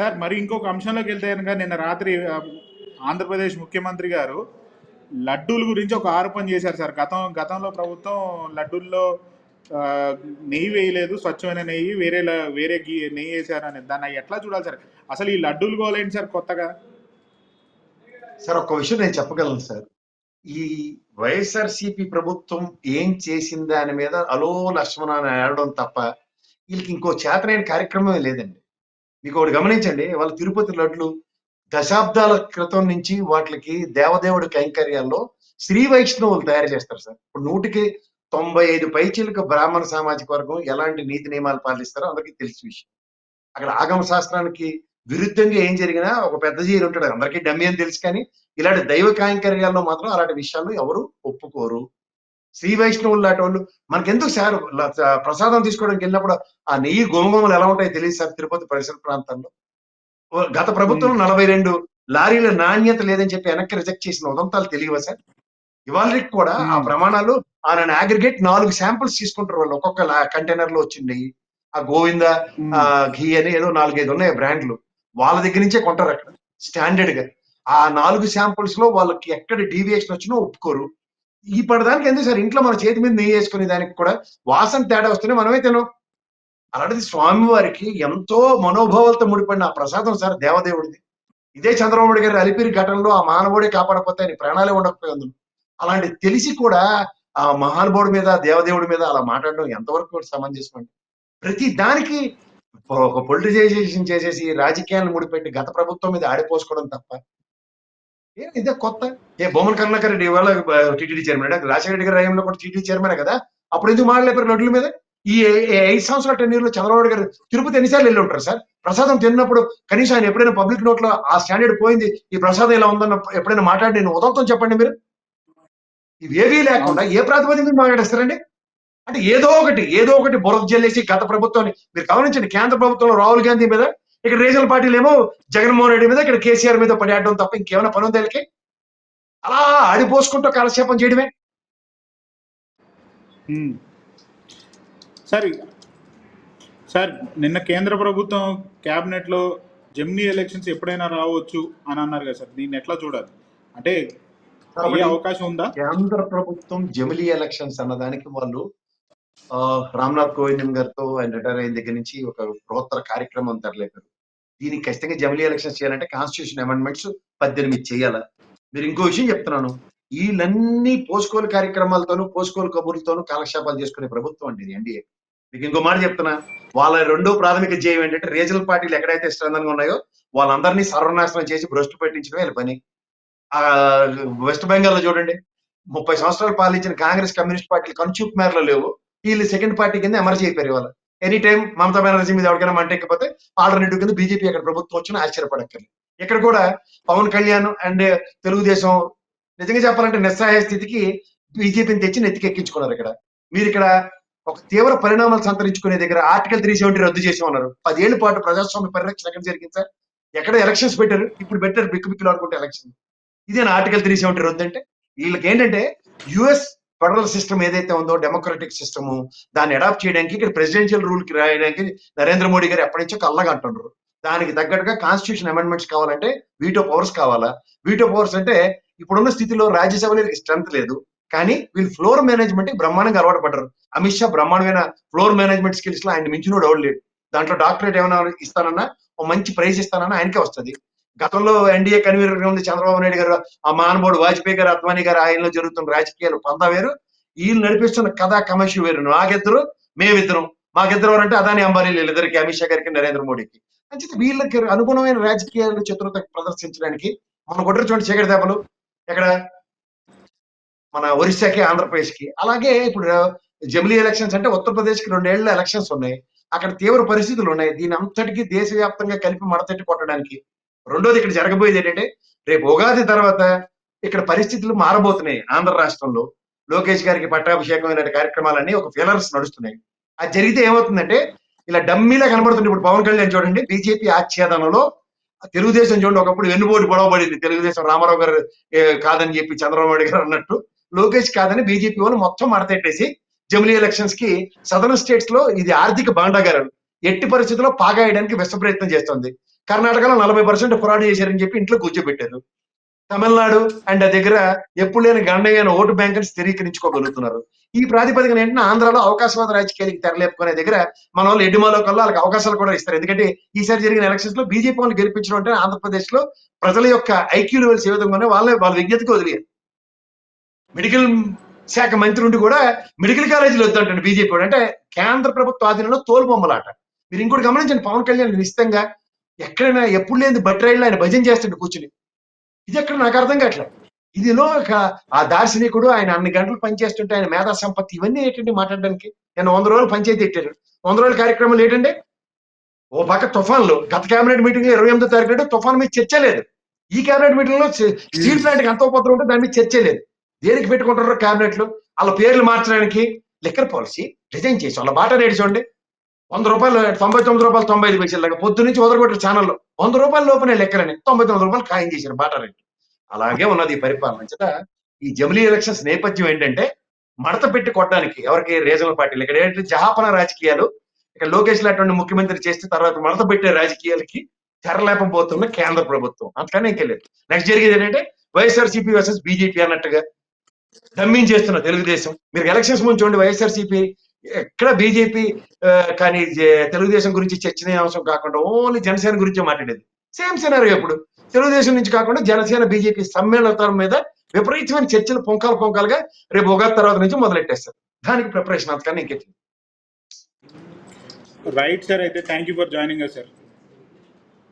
Sir మరి ఇంకొక అంశంలోకి వెళ్తే కనుక నిన్న రాత్రి ఆంధ్రప్రదేశ్ ముఖ్యమంత్రి గారు లడ్డూల గురించి ఒక ఆరోపణ చేశారు సార్. గతం గతంలో ప్రభుత్వం లడ్డూల్లో నెయ్యి వేయలేదు స్వచ్ఛమైన నెయ్యి వేరే వేరే గీ నెయ్యి వేసారు అని. దాన్ని ఎట్లా చూడాలి సార్? అసలు ఈ లడ్డూలు గోలేంటి సార్ కొత్తగా? సార్ ఒక విషయం నేను చెప్పగలను సార్. ఈ వైఎస్ఆర్సిపి ప్రభుత్వం ఏం చేసింది దాని మీద అలో లక్ష్మణ ఆడడం తప్ప వీళ్ళకి ఇంకో చేతనైన కార్యక్రమం లేదండి. మీకు ఒకటి గమనించండి వాళ్ళ తిరుపతి లడ్లు దశాబ్దాల క్రితం నుంచి వాటికి దేవదేవుడి కైంకర్యాల్లో శ్రీ వైష్ణవులు తయారు చేస్తారు సార్. ఇప్పుడు నూటికి తొంభై ఐదు పైచీలకు బ్రాహ్మణ సామాజిక వర్గం ఎలాంటి నీతి నియమాలు పాలిస్తారో అందరికీ తెలిసిన విషయం. అక్కడ ఆగమ శాస్త్రానికి విరుద్ధంగా ఏం జరిగినా ఒక పెద్ద జీవి ఉంటాడు. అందరికీ డమ్మి అని తెలుసు కానీ ఇలాంటి దైవ కాంకర్యాల్లో మాత్రం అలాంటి విషయాలు ఎవరు ఒప్పుకోరు. శ్రీ వైష్ణవులు లాంటి వాళ్ళు మనకెందుకు సార్ ప్రసాదం తీసుకోవడానికి వెళ్ళినప్పుడు ఆ నెయ్యి గోమగోమలు ఎలా ఉంటాయో తెలియదు సార్ తిరుపతి పరిసర ప్రాంతాల్లో ఓ గత ప్రభుత్వం నలభై రెండు లారీల నాణ్యత లేదని చెప్పి వెనక్కి రిజెక్ట్ చేసిన ఉదంతాలు తెలియవా సార్? ఇవాళకి కూడా ఆ. ప్రమాణాలు ఆయన అగ్రిగేట్ నాలుగు శాంపుల్స్ తీసుకుంటారు వాళ్ళు. ఒక్కొక్క కంటైనర్లో వచ్చింది ఆ గోవింద ఘీ అని ఏదో నాలుగైదు ఉన్నాయి బ్రాండ్లు వాళ్ళ దగ్గర నుంచే కొంటారు అక్కడ. స్టాండర్డ్గా. ఆ నాలుగు శాంపుల్స్లో వాళ్ళకి ఎక్కడ డీవియేషన్ వచ్చినా ఒప్పుకోరు. ఈ పడదానికి ఎందుకు సార్ ఇంట్లో మన చేతి మీద నెయ్యి వేసుకునే దానికి కూడా వాసన తేడా వస్తేనే మనమే తినం అలాంటిది స్వామివారికి ఎంతో మనోభావాలతో ముడిపడిన ఆ ప్రసాదం సార్ దేవదేవుడిది. ఇదే చంద్రబాబు గారి అలిపిరి ఘటనలో ఆ మానవుడే కాపాడకపోతే ఆయన ప్రాణాలే ఉండకపోయింది అలాంటి తెలిసి కూడా ఆ మహానుభావుడి మీద దేవదేవుడి మీద అలా మాట్లాడడం ఎంతవరకు సమంజసమండి. ప్రతి దానికి ఒక పొలిటిజైజేషన్ చేసేసి రాజకీయాలను ముడిపెట్టి గత ప్రభుత్వం మీద ఆడిపోసుకోవడం తప్ప ఇదే కొత్త? ఏ బొమ్మల కరుణాకర్ రెడ్డి ఇవాళ టీటీడీ చైర్మన్ రాజశేఖర గారి రాయంలో కూడా టీటీడీ చైర్మనే కదా? అప్పుడు ఎందుకు మాట్లాడలేపారు లడ్ల మీద? ఈ ఐదు సంవత్సరాల టెన్లో చంద్రబాబు గారు తిరుపతి ఎన్నిసార్లు వెళ్ళి ఉంటారు సార్? ప్రసాదం తిన్నప్పుడు కనీసం ఆయన ఎప్పుడైనా పబ్లిక్ నోట్లో ఆ స్టాండర్డ్ పోయింది ఈ ప్రసాదం ఇలా ఉందన్న ఎప్పుడైనా మాట్లాడి నేను ఉదంతం చెప్పండి మీరు? ఇవేవీ లేకుండా ఏ ప్రాతిపదిక మీద మాట్లాడేస్తారండి? అంటే ఏదో ఒకటి ఏదో ఒకటి బురద జల్లేసి గత ప్రభుత్వాన్ని మీరు గమనించండి కేంద్ర ప్రభుత్వంలో రాహుల్ గాంధీ మీద ఇక్కడ రీజనల్ పార్టీలు ఏమో జగన్మోహన్ రెడ్డి మీద ఇక్కడ కేసీఆర్ మీద పడేయడం తప్ప ఇంకేమైనా పని ఉంది వీళ్ళకి? అలా ఆడిపోసుకుంటూ కాలక్షేపం చేయడమే. సార్ సార్ నిన్న కేంద్ర ప్రభుత్వం క్యాబినెట్లో జెమినీ ఎలక్షన్స్ ఎప్పుడైనా రావచ్చు అని అన్నారు కదా సార్. దీన్ని ఎట్లా చూడాలి? అంటే అవకాశం ఉందా? కేంద్ర ప్రభుత్వం జమిలీ ఎలక్షన్స్ అన్నదానికి వాళ్ళు రామ్నాథ్ కోవింద్ గారితో ఆయన రిటైర్ అయిన దగ్గర నుంచి ఒక బృహత్తర కార్యక్రమం తరలేపారు. దీనికి ఖచ్చితంగా జమిలీ ఎలక్షన్స్ చేయాలంటే కాన్స్టిట్యూషన్ అమెండ్మెంట్స్ పద్దెనిమిది చేయాలా. మీరు ఇంకో విషయం చెప్తున్నాను. వీళ్ళన్నీ పోసుకోలు కార్యక్రమాలతోనూ పోసుకోలు కబుర్లతోనూ కాలక్షేపాలు చేసుకునే ప్రభుత్వం అండి ఇది ఎన్డీఏ మీకు ఇంకో మాట చెప్తున్నా. వాళ్ళ రెండో ప్రాథమిక ధ్యేయం ఏంటంటే రీజనల్ పార్టీలు ఎక్కడైతే స్ట్రెంగ్ ఉన్నాయో వాళ్ళందరినీ సర్వనాశనం చేసి భ్రష్టు పెట్టించడమే వీళ్ళ పని. ఆ వెస్ట్ బెంగాల్లో చూడండి. ముప్పై సంవత్సరాలు పాలించిన కాంగ్రెస్ కమ్యూనిస్ట్ పార్టీలు కనుచూపు మేరలో లేవు. వీళ్ళు సెకండ్ పార్టీ కింద ఎమర్జీ అయిపోయారు ఇవాళ. ఎనీ టైం మమతా బెనర్జీ మీద ఎవరికైనా మంట ఎక్కిపోతే ఆల్టర్నేటివ్ కింద బీజేపీ అక్కడ ప్రభుత్వం వచ్చిన ఆశ్చర్యపడక్కర్లేదు. ఇక్కడ కూడా పవన్ కళ్యాణ్ అండ్ తెలుగుదేశం నిజంగా చెప్పాలంటే నిస్సహాయ స్థితికి బీజేపీని తెచ్చి నెత్తికెక్కించుకున్నారు ఇక్కడ. మీరు ఇక్కడ ఒక తీవ్ర పరిణామాలు సంతరించుకునే దగ్గర ఆర్టికల్ త్రీ సెవెంటీ రద్దు చేసి ఉన్నారు పదేళ్ళ పాటు ప్రజాస్వామ్య పరిరక్షణ ఎక్కడ జరిగింది సార్. ఎక్కడ ఎలక్షన్స్ పెట్టారు? ఇప్పుడు పెట్టారు బిక్కు బిక్కులు అనుకుంటే ఎలక్షన్ ఇదే ఆర్టికల్ త్రీ సెవెంటీ రద్దు అంటే వీళ్ళకి ఏంటంటే యుఎస్ ఫెడరల్ సిస్టమ్ ఏదైతే ఉందో డెమోక్రటిక్ సిస్టమ్ దాన్ని అడాప్ట్ చేయడానికి ఇక్కడ ప్రెసిడెన్షియల్ రూల్కి రాయడానికి నరేంద్ర మోడీ గారు ఎప్పటి నుంచో కళ్ళగా అంటున్నారు దానికి తగ్గట్టుగా కాన్స్టిట్యూషన్ అమెండ్మెంట్స్ కావాలంటే వీటో పవర్స్ కావాలా? వీటో పవర్స్ అంటే ఇప్పుడున్న స్థితిలో రాజ్యసభలో స్ట్రెంత్ లేదు. కానీ వీళ్ళు ఫ్లోర్ మేనేజ్మెంట్ బ్రహ్మాండంగా అలవాటు పడ్డారు. అమిత్ షా బ్రహ్మాండమైన ఫ్లోర్ మేనేజ్మెంట్ స్కిల్స్లో ఆయన మించినోడు ఎవరు లేడు. దాంట్లో డాక్టరేట్ ఏమైనా ఇస్తానన్నా ఓ మంచి ప్రైజ్ ఇస్తానన్నా ఆయనకే వస్తుంది. గతంలో ఎన్డీఏ కన్వీనర్ ఉంది చంద్రబాబు నాయుడు గారు ఆ మహానుభావుడు వాజ్పేయి గారు అద్వానీ గారు ఆయనలో జరుగుతున్న రాజకీయాలు పందా వేరు. వీళ్ళు నడిపిస్తున్న కథా కమర్షి వేరు. నాకిద్దరు మేమిద్దరం. మాకిద్దరు ఎవరంటే అదాని అంబానీ వీళ్ళిద్దరికి అమిత్ షా గారికి నరేంద్ర మోడీకి. అంచేత వీళ్ళకి అనుగుణమైన రాజకీయాలు చతురత ప్రదర్శించడానికి మన కొట్టిన చూడండి చీకటి దెబ్బలు. ఎక్కడ? మన ఒరిస్సాకి ఆంధ్రప్రదేశ్కి అలాగే ఇప్పుడు జమిలీ ఎలక్షన్స్ అంటే ఉత్తరప్రదేశ్కి రెండేళ్ళ ఎలక్షన్స్ ఉన్నాయి. అక్కడ తీవ్ర పరిస్థితులు ఉన్నాయి. దీని అంతటికీ దేశవ్యాప్తంగా కలిపి మడతెట్టి కొట్టడానికి రెండోది ఇక్కడ జరగబోయేది ఏంటంటే రేపు ఉగాది తర్వాత ఇక్కడ పరిస్థితులు మారబోతున్నాయి ఆంధ్ర రాష్ట్రంలో. లోకేష్ గారికి పట్టాభిషేకం ఇలాంటి కార్యక్రమాలన్నీ ఒక ఫిలర్స్ నడుస్తున్నాయి. అది జరిగితే ఏమవుతుందంటే ఇలా డమ్మీలా కనబడుతుంది. ఇప్పుడు పవన్ కళ్యాణ్ చూడండి బీజేపీ ఆచ్ఛేదనలో తెలుగుదేశం చూడండి ఒకప్పుడు వెన్నుబోటు గొడవబడింది తెలుగుదేశం రామారావు గారు కాదని చెప్పి చంద్రబాబు నాయుడు గారు అన్నట్టు. లోకేష్ కాదని బీజేపీ వాళ్ళు మొత్తం మడతెట్టేసి జమిలీ ఎలక్షన్స్కి సదరన్ స్టేట్స్లో ఇది ఆర్థిక బాండాగారం ఎట్టి పరిస్థితుల్లో పాగాయడానికి విశ్వ ప్రయత్నం చేస్తుంది. కర్ణాటకలో నలభై పర్సెంట్ ఫ్రాడ్ చేశారని చెప్పి ఇంట్లో కూర్చోబెట్టారు. తమిళనాడు అండ్ దగ్గర ఎప్పుడు లేని గండయ్యన ఓటు బ్యాంక్ అని స్థిరీకరించుకోగలుగుతున్నారు. ఈ ప్రాతిపదికన ఏంటంటే ఆంధ్రాలో అవకాశవాద రాజకీయాలకి తెరలేపుకునే దగ్గర మన వాళ్ళు ఎడ్డిమాలో కల్లా వాళ్ళకి అవకాశాలు కూడా ఇస్తారు. ఎందుకంటే ఈసారి జరిగిన ఎలక్షన్స్లో బీజేపీ వాళ్ళు గెలిపించడం అంటే ఆంధ్రప్రదేశ్లో ప్రజల యొక్క ఐక్యూ లెవెల్స్ ఏ విధంగా ఉన్నాయో వాళ్ళ వాళ్ళ విజ్ఞతకు వదిలేరు మెడికల్ శాఖ మంత్రి ఉండి కూడా మెడికల్ కాలేజీలు వద్దంటాడు బీజేపీ అంటే కేంద్ర ప్రభుత్వ ఆధీనంలో తోలుబొమ్మలాట. మీరు ఇంకోటి గమనించండి పవన్ కళ్యాణ్ నిశ్చితంగా ఎక్కడైనా ఎప్పుడు లేని బట్టి రైళ్ళు ఆయన భజన చేస్తుండే కూర్చుని. ఇది ఎక్కడ నాకు అర్థం కావట్లేదు ఇదిలో ఒక ఆ దార్శనికుడు ఆయన అన్ని గంటలు పనిచేస్తుంటే ఆయన మేధా సంపత్తి ఇవన్నీ ఏంటంటే మాట్లాడడానికి? నేను వంద రోజులు పంచాయతీ పెట్టారు వంద రోజుల కార్యక్రమాలు ఏంటంటే ఓ పక్క తుఫాన్లు. గత కేబినెట్ మీటింగ్లో ఇరవై ఎనిమిదో తారీఖు తుఫాన్ మీద చర్చ లేదు. ఈ కేబినెట్ మీటింగ్లో స్టీల్ ప్లాంట్కి ఎంత ఉపద్రం ఉంటే దాని మీద చర్చ లేదు. దేనికి పెట్టుకుంటారు కేబినెట్లో వాళ్ళ పేర్లు మార్చడానికి లిక్కర్ పాలసీ డిజైన్ చేసి వాళ్ళ బాట నేర్చుకోండి వంద రూపాయలు తొంభై తొమ్మిది రూపాయలు తొంభై ఐదు పైసలు లాగా పొద్దు నుంచి వదలగొట్టారు ఛానల్లో వంద రూపాయల లోపలే లెక్కలని తొంభై తొమ్మిది రూపాయలు ఖాయం చేశారు బాటా అలాగే ఉన్నది ఈ పరిపాలన చేత ఈ జమిలీ ఎలక్షన్స్ నేపథ్యం ఏంటంటే మడత పెట్టి కొట్టడానికి ఎవరికి రీజనల్ పార్టీలు ఇక్కడ ఏంటంటే జహాపన రాజకీయాలు ఇక్కడ లోకేష్ లాంటి ముఖ్యమంత్రి చేస్తే తర్వాత మడత పెట్టే రాజకీయాలకి తెరలేపబోతున్న కేంద్ర ప్రభుత్వం. అంతకనే ఇంకెళ్ళలేదు నెక్స్ట్ జరిగేది ఏంటంటే వైఎస్ఆర్సీపీ వర్సెస్ బీజేపీ అన్నట్టుగా డమ్మింగ్ చేస్తున్న తెలుగుదేశం. మీరు ఎలక్షన్స్ ముందు చూడండి వైఎస్ఆర్సీపీ ఎక్కడ బీజేపీ కానీ తెలుగుదేశం గురించి చర్చనీయాంశం కాకుండా ఓన్లీ జనసేన గురించి మాట్లాడేది. సేమ్ సినారియో ఇప్పుడు. తెలుగుదేశం నుంచి కాకుండా జనసేన బీజేపీ సమ్మేళనం మీద విపరీతమైన చర్చలు పొంకాలు పొంకాలుగా రేపు ఉగాది తర్వాత నుంచి మొదలెట్టేస్తారు. దానికి ప్రిపరేషన్ అంతకన్నా ఇంకెట్లేదు రైట్ సార్ అయితే thank you for joining sir